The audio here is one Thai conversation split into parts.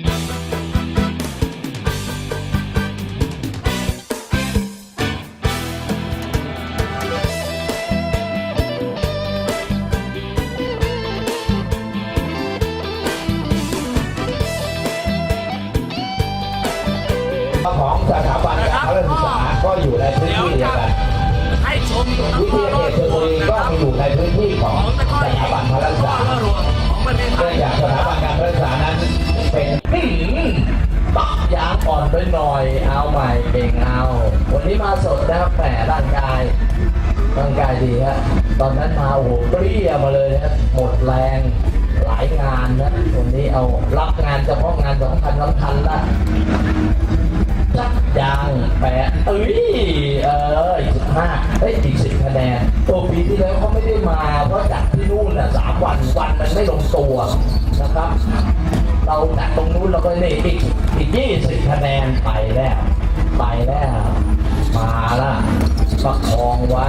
ของสถาบันการศึกษาก็อยู่ในพื้นเดี๋ยวที่เดียจะวกันให้ชมวิทยาเขตชลบุรีก็อยู่ในพื้นที่ของของตะกร้อสถาบันการศึกษาหลวงของประเทศไทเนื่องยจากสถาบัน กยางอ่อนไปหน่อยเอาใหม่เก่งเอา วันนี้มาสดนะครับแหมร่างกายร่างกายดีฮะตอนนั้นมาโอ้โหเปรี้ยมาเลยนะหมดแรงหลายงานนะวันนี้เอารับงานเฉพาะงานสำคัญสำคัญละจักยางแปดเอ้ยเอออีกสิบห้าเอ้ยอีกสิบคะแนนตัวปีที่แล้วเขาไม่ได้มาเพราะจัดที่นู่นน่ะสามวันวันมันไม่ลงตัวนะครับ เราจัดตรงนู้นเราก็นี่อีกอีก ยี่สิบคะแนนไปแล้ว ไปแล้ว มาละประคองไว้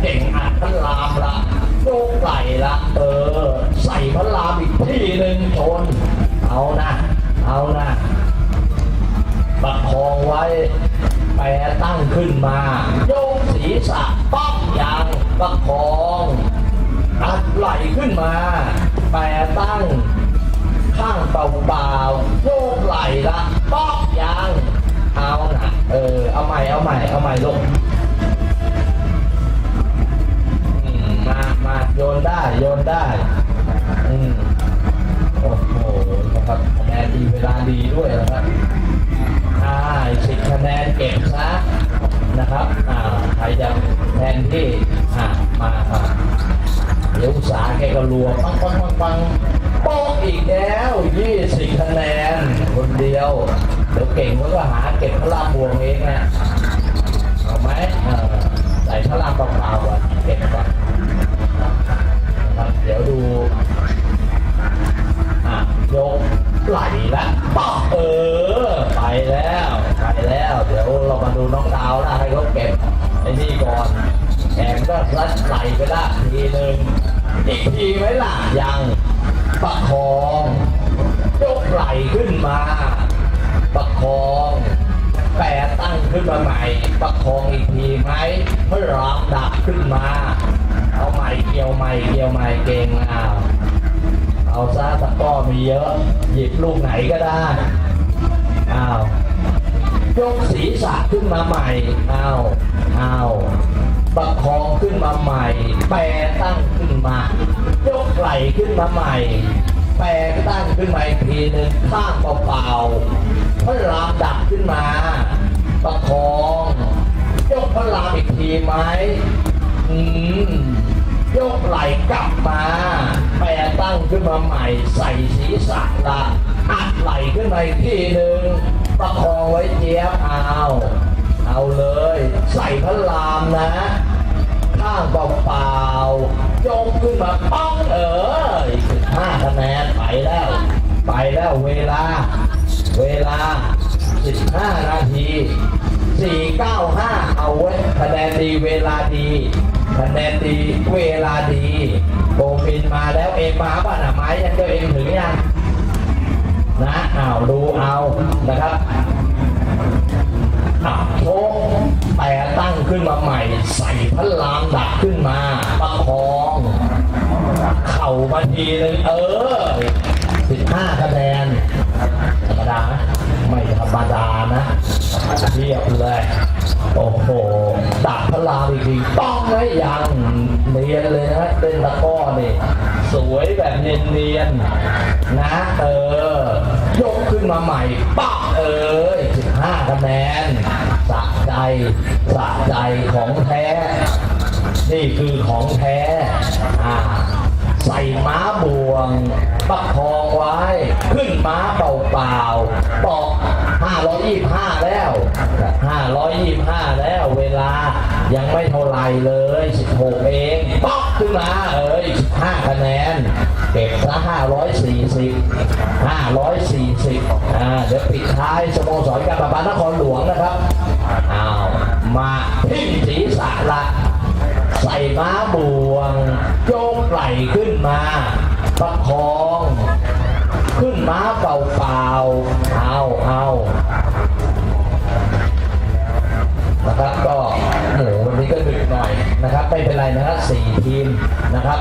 เก่งอัดพระรามละโยกไหลละ เออ ใส่พระรามอีกที่หนึ่งชน เอานะ เอานะประคองไว้ แปรตั้งขึ้นมา โยกศีรษะป๊อกยางประคองอัดไหลขึ้นมา แปรตั้งข้างเปล่า ใหม่เอาใหม่เอาใหม่ลงมามาโยนได้โยนได้อืมโอ้โหนะครับคะแนนดีเวลาดีด้วยนะครับอ่าสิบคะแนนเก็บซะนะครับอ่าใครจะแทนที่อ่ามาอ่าเดี๋ยวสาแกก็รัวปังปังปังปังโป๊กอีกแล้วยี่สิบคะแนนคนเดียวเดี๋ยวเก่งมันก็หาเก็บพระรามบวงเองนะ อาไหมใส่พระรามเปล่าๆก่อนเก็บก่อนครับเดี๋ยวดูอะยกไหลและป๊อกเออ ไปแล้ว ไปแล้ว เดี๋ยวเรามาดูน้องดาวนะให้เขาเก็บไอ้นี่ก่อนแขนก็รัดไหลไปละทีหนึ่งอีกทีไหมล่ะยังประคองยกไหลขึ้นมา ประคองแปรตั้ง ขึ้นมาใหม่ประคองอีกทีไหมเมื่อรามดับขึ้นมา เอาใหม่เกี่ยวใหม่เกี่ยวใหม่เก่งอ้าวเอาซะตะก้อมีเยอะหยิบลูกไหนก็ได้อ้าวยกศีรษะขึ้นมาใหม่อ้าวอ้าวประคองขึ้นมาใหม่ แปรตั้งขึ้นมา ยกไหล่ขึ้นมาใหม่ แปรตั้งขึ้นมาอีกทีหนึ่งข้างเปล่าๆพระรามดับขึ้นมา ประคองยกพระรามอีกทีไหมอืมยกไหล่กลับมาแปรตั้งขึ้นมาใหม่ ใส่ศีรษะละอัดไหล่ขึ้นมาอีกทีหนึ่งประคองไว้เจี๊ยบเอาเอาเลย ใส่พระรามนะข้างเปล่าๆยกขึ้นมาป้องเอออีกสิบห้าคะแนนไปแล้ว ไปแล้วเวลา เวลา 15 นาที 495 เอาไว้คะแนนดีเวลาดีคะแนนดีเวลาดีโบมินมาแล้วเองมาป่ะนะไม้ยังเจ้าเองถึงยังนะอ้าวดูเอานะครับอ้าวโชกแต่ตั้งขึ้นมาใหม่ ใส่พระรามดักขึ้นมาประคอง เข่ามาทีนึงเออ 15 คะแนน นี่คือของแท้อ่าใส่ม้าบวงประคองไว้ ขึ้นม้าเปล่าๆปอก525 แล้ว 525 แล้วเวลายังไม่เท่าไรเลย 16 เองป๊อกขึ้นมาเอ้ย15คะแนน เก็บซะ540 540อ่าเดี๋ยวปิดท้ายสโมสรการประปานครหลวงนะครับอ้าวมาพิมพ์ศีรษะละ ใส่ม้าบ่วงโยกไหลขึ้นมาประคอง ขึ้นม้าเปล่าๆเอาเอานะครับก็โหวันนี้ก็ดึกหน่อยนะครับไม่เป็นไรนะครับสี่ทีมนะครับ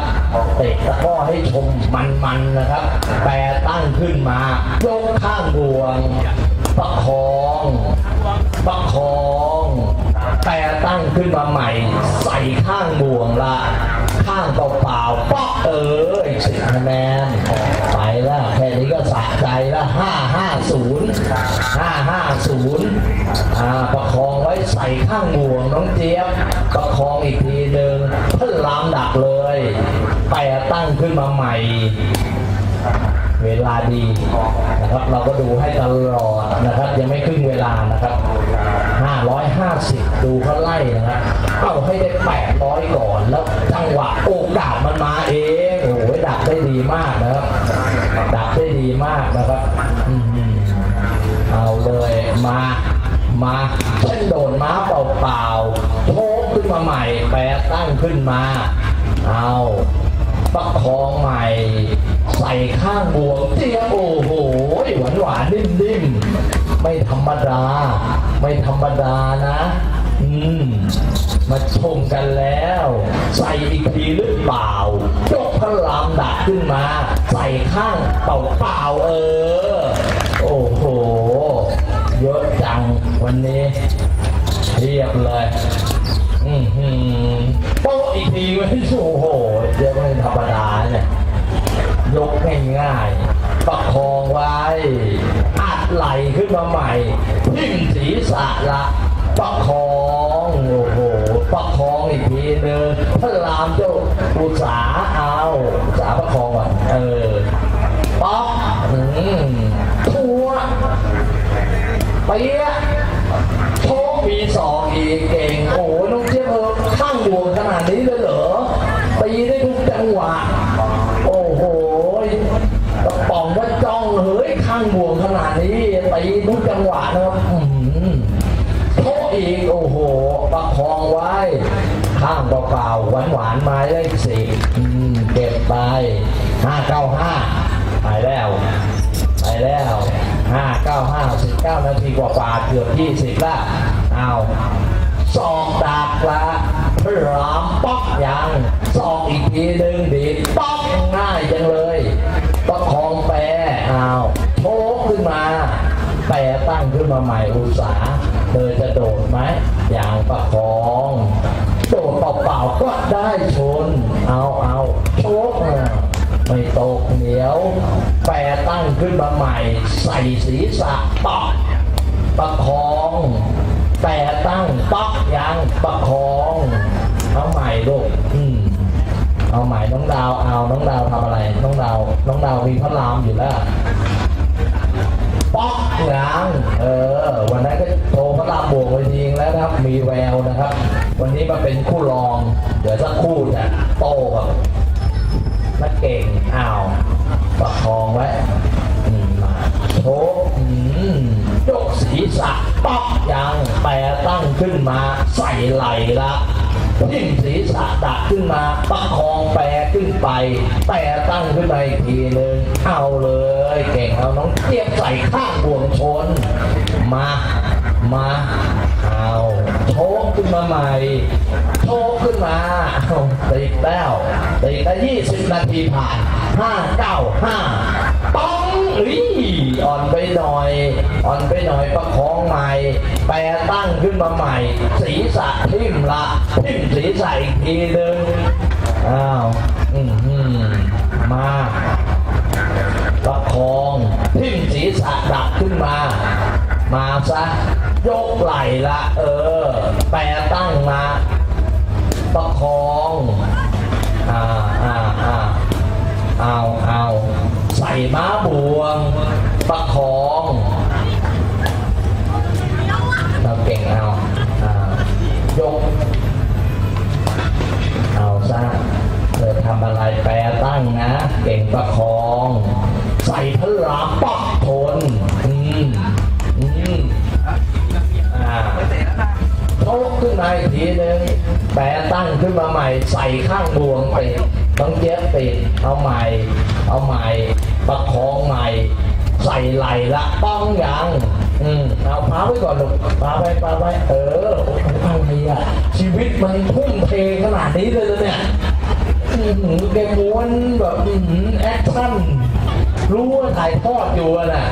เตะตะก้อให้ชมมันๆนนะครับแปรตั้งขึ้นมาโยกข้างบวงประคองประคอง แปรตั้งขึ้นมาใหม่ ใส่ข้างบ่วงละ ข้างเปล่าๆป๊อกเออสิบคะแนนไปแล้วแค่นี้ก็สะใจละห้าห้าศูนย์ห้าห้าศูนย์าประคองไว้ใส่ข้างบ่วงน้องเจี๊ยบประคองอีกทีหนึ่งเพื่อลามดักเลยแปรตั้งขึ้นมาใหม่ เวลาดีนะครับ เราก็ดูให้ตลอดนะครับ ยังไม่ครึ่งเวลานะครับ 550 ดูเขาไล่นะครับเอาให้ได้ 800 ก่อนแล้วจังหวะโอกาสมันมาเองโอ้โหดักได้ดีมากนะครับดักได้ดีมากนะครับเอาเลยมามาเช่นโดนม้าเปล่าๆโชกขึ้นมาใหม่แปรตั้งขึ้นมา เอาประคองใหม่ ใส่ข้างบวงเจียบโอ้โหหวานหวานนิ่มนิ่มๆไม่ธรรมดา ไม่ธรรมดานะ อืม มาชมกันแล้ว ใส่อีกทีหรือเปล่ายกพลามดักขึ้นมา ใส่ข้างเปล่าเปล่าๆเออ โอ้โห เยอะจังวันนี้ เปียะโชคมีสองอีกเก่งโอ้โหน้องเจี๊ยบเออข้างบวงขนาดนี้เลยเหรอตีได้ทุกจังหวะ โอ้โหกระป๋องว่าจ้องเฮ้ยข้างบวงขนาดนี้ตีทุกจังหวะนะครับโคอีกโอ้โห ประคองไว้ ข้างเปล่าๆหวานหวานๆไม้เลขสิบอืมเก็บไปห้าเก้าห้าไปแล้ว ไปแล้ว ก้าห้าสิบเก้านาทีกว่าป่าเกือบยี่สิบละเอาสองดักละพรามป๊อกยังสองอีกทีหนึ่งดีป๊อกง่ายจังเลยประคองแปรเอาโชกขึ้นมา แปรตั้งขึ้นมาใหม่อุตสาเธอจะโดดไหมอย่างประคองโดดเปล่าๆก็ได้ชน เอาเอาโชกนะ ไม่ตกเหนียว แปรตั้งขึ้นมาใหม่ ใส่ศีรษะปักประคอง แปรตั้งปักยังประคองเอาใหม่ลูกอืมเอาใหม่น้องดาวเอาน้องดาวทำอะไร น้องดาวน้องดาวมีพระรามอยู่แล้วป๊อกงางเออ วันนั้นก็โทรพระรามบวกไปยิงแล้วนะครับ มีแววนะครับ วันนี้มาเป็นคู่รอง เดี๋ยวสักคู่จะโต้กับ นักเก่งอ้าวประคองไว้อืมมาโชกยกศีรษะป๊อกยังแปรตั้งขึ้นมาใส่ไหลละทิ้งศีรษะดักขึ้นมาประคองแปรขึ้นไป แปรตั้งขึ้นมาอีกทีหนึ่งเอาเลย เก่งเอาน้องเทียบใส่ข้างบ่วงชน มา มา โชกขึ้นมาใหม่โชกขึ้นมาติดแล้วติดแล้วยี่สิบนาทีผ่านห้าเก้าห้าป้องอีอ่อนไปหน่อย อ่อนไปหน่อยประคองใหม่ แปรตั้งขึ้นมาใหม่ ศีรษะทิ่มละทิ่มศีรษะอีกทีหนึ่งอ้าวอืมหืมมาประคองทิ่มศีรษะดักขึ้นมา มาซะยกไหล่ละเออ แปรตั้งมาประคองอ่าอ่าอ่าเอาเอาใส่ม้าบวง ประคองเราเก่งเอาอ่ายก เอาซะเธอทำอะไรแปรตั้งนะ เก่งประคอง ใส่พลาปักทนอืม กขึ้ทีนึงแปรตั้งขึ้นมาใหม่ ใส่ข้างบวงติดต้องเย็บติดเอาใหม่ เอาใหม่ประคองใหม่ ใส่ไหลละป้องยังอืมเอาพาไว้ก่อนลูกพาไปพาไปเออโอ้โหอะไรอะชีวิตมันทุ่มเทขนาดนี้เลยนะเนี่ยอื้อหือแกม้วนแบบอื้อหือแอคชั่นรู้ว่าถ่ายทอดอยู่อะน่ะ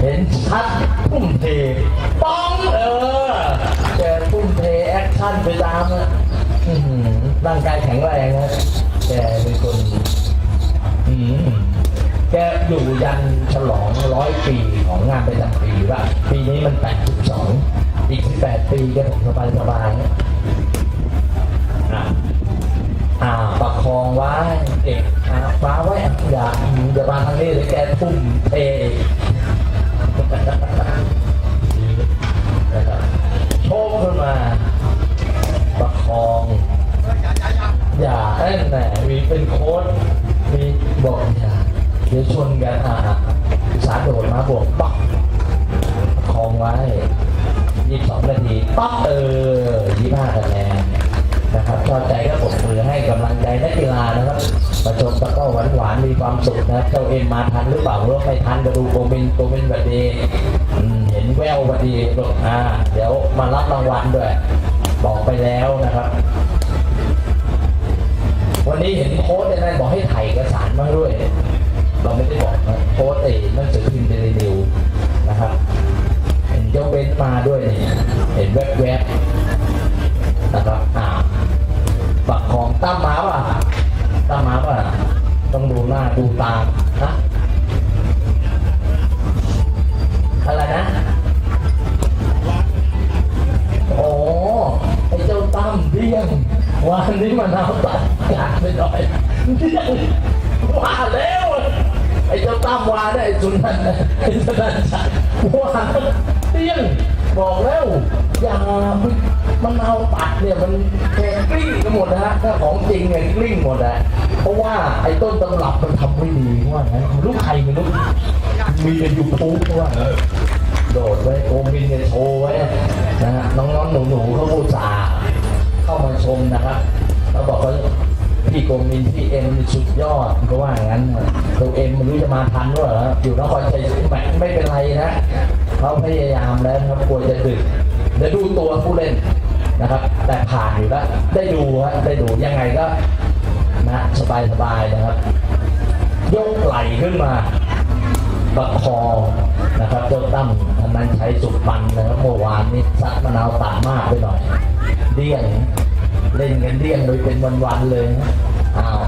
เห็นชัดทุ่มเทป้องเออ แอคชั่นไปตามอะร่างกายแข็งแรงนะแกเป็นคนแกอยู่ยันฉลองร้อยปีของงานประจำปีว่าปีนี้มัน82อีก18ปีแกสบายสบายนะอะอ่าประคองไว้เด็กอาฟ้าไว้อย่าอย่ามาทางนี้เลยแกทุ่มเทโชคขึ้นมา คอง อย่าแอนแหนมีเป็นโค้ดมีบอกอย่าเดี๋ยวชนกันอะสาโดดมาบวกปักคองไว้ยี่สองนาทีปั๊บเออยี่ห้าคะแนนนะครับชอบใจก็ปรบมือให้กำลังใจนักกีฬานะครับประชมตะก้อหวานหวานมีความสุขนะครับเจ้าเอ็มมาทันหรือเปล่าหรือไม่ทันก็ดูโกมินโกมินแบบดีเห็นแววพอดีกอ่าเดี๋ยวมารับรางวัลด้วย บอกไปแล้วนะครับ วันนี้เห็นโค้ดนั่นบอกให้ถ่ายเอกสารมาด้วย เราไม่ได้บอกนะโค้ดเอหนังสือพิมพ์เดลินิวนะครับเห็นเจ้าเบนมาด้วยนี่เห็นแวบๆนะครับอ่าปักของตั้มมาป่ะตั้มมาป่ะต้องดูหน้าดูตาฮะอะไรนะ ยงวันนี้มันเอาตัดขาดไปหน่อยเียงว่าแล้วไอ้เจ้าตั้มวาได้สุนันไอ้สุนันท์ชัยว่าเดี้ยงบอกแล้วอย่ามันเอาตัดเนี่ยมันแกกลิ้งกันหมดนะฮะถ้าของจริงเนี่ยกลิ้งหมดอะเพราะว่าไอ้ต้นตำรับมันทำไม่ดีว่าไงั้นลูกใครไม่รู้มีในยูทูบว่าโดดไว้โอมินเนี่ยโชว์ไว้นะฮะน้องๆหนูๆเขาอุตส่า เข้ามาชมนะครับเขาบอกว่าพี่โกมินพี่เอ็มสุดยอดก็ว่าอย่างนั้นตัวเอ็มไม่รู้จะมาทันด้วยเหรออยู่นครชัยศรีไม่เป็นไรนะเขาพยายามแล้วครับกลัวจะดึกเดี๋ยวดูตัวผู้เล่นนะครับ แต่ผ่านอยู่แล้วได้ดูฮะได้ดูยังไงก็นะสบายๆนะครับยกไหลขึ้นมาประคองนะครับเจ้าตั้มธนันใช้สุขปันนะครับเมื่อวานนี้ซัดมะนาวตามากไปหน่อยเดี้ยง เล่นกันเดี้ยงโดยเป็นวันๆเลยอ้าว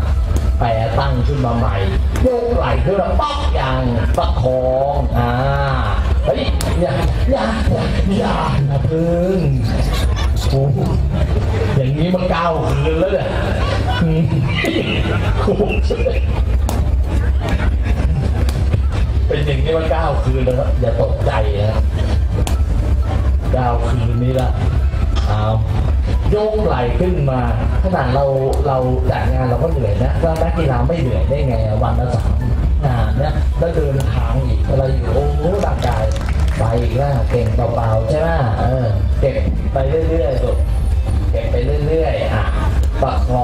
แปรตั้งขึ้นมาใหม่ยกไหลขึ้นมาป๊อกอย่างประคองอ่าเฮ้ยอย่าอย่าอย่าอย่าพึ่งโอ้อย่างนี้มันก้าวคืนแล้วเนี่ยอืมโอ้โหเป็นอย่างนี้ว่าเก้าคืนแล้วครับอย่าตกใจนะเก้าคืนนี้ละเอา โยกไหลขึ้นมาขนาดเราเราจัดงานเราก็เหนื่อยนะแล้วนักกีฬาไม่เหนื่อยได้ไงวันละสามงานเนี่ยแล้วเดินทางอีกเราอยู่โอ้โหร่างกายไปอีกแล้วเก่งเบาๆใช่ไหมเออเก็บไปเรื่อยๆลูเก็บไปเรื่อยๆอะประคอง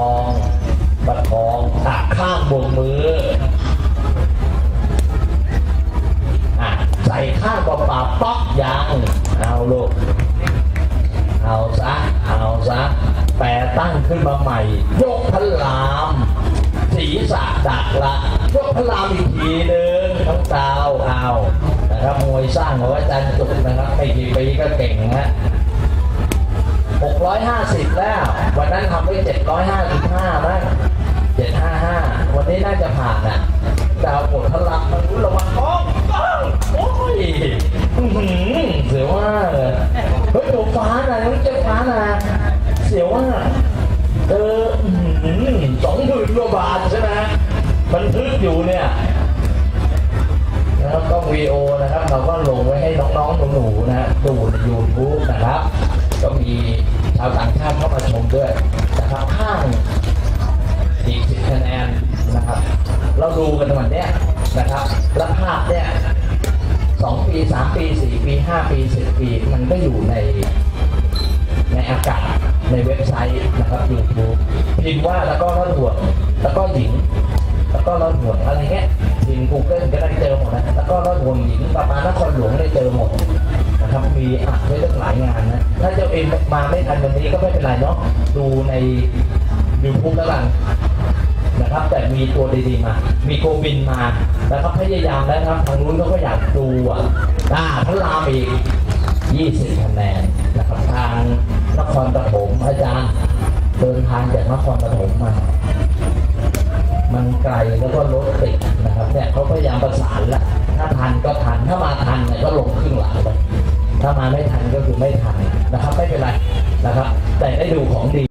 าวนะครับมวยสร้างของอาจารย์จุกนะครับไม่กี่ปีก็เก่งนะ650 แล้ว วันนั้นทำไว้755มั้ง755 วันนี้น่าจะผ่านอะดาวผลพลังมันรู้ระวังท้องโอ้ยเสียวมาเฮ้ยตัวฟ้านะน้องเจ้าฟ้านะเสียวมาเออสองหมื่นกว่าบาทใช่ไหมบันทึกอยู่เนี่ย วีโอนะครับ เราก็ลงไว้ให้น้องๆหนูๆนะฮะดูในยูทูบนะครับ ก็มีชาวต่างชาติเข้ามาชมด้วยนะครับข้างอีคะแนนนะครับ เราดูกันวันเนี้ยนะครับแล้วภาพเนี่ยสองปีสามปีสี่ปีห้าปีสิบปี มันก็อยู่ในในอากาศในเว็บไซต์นะครับยูทูบพิมพ์ว่าแล้วก็รถห่วง แล้วก็หญิง แล้วก็รถห่วงอะไรเงี้ย ทีมกูเกิลก็ได้เจอหมดนะแล้วก็รถห่วงหญิงประมาณนครหลวงได้เจอหมดนะครับมีอะไว้ตั้งหลายงานนะถ้าเจ้าเองมาไม่ทันวันนี้ก็ไม่เป็นไรเนาะดูในยูทูบแล้วกันนะครับแต่มีตัวดีๆมา มีโกวินมานะครับพยายามแล้วนะครับทางนู้นเขาก็อยากดูอะอ่าทั้งรามอีก 20คะแนนนะครับทางนครปฐมอาจารย์เดินทางจากนครปฐมมา มันไกลแล้วก็รถติดนะ เนี่ยเขาพยายามประสานละถ้าทันก็ทันถ้ามาทันเนี่ยก็ลงครึ่งหลังไปถ้ามาไม่ทันก็คือไม่ทันนะครับไม่เป็นไรนะครับ แต่ได้ดูของดี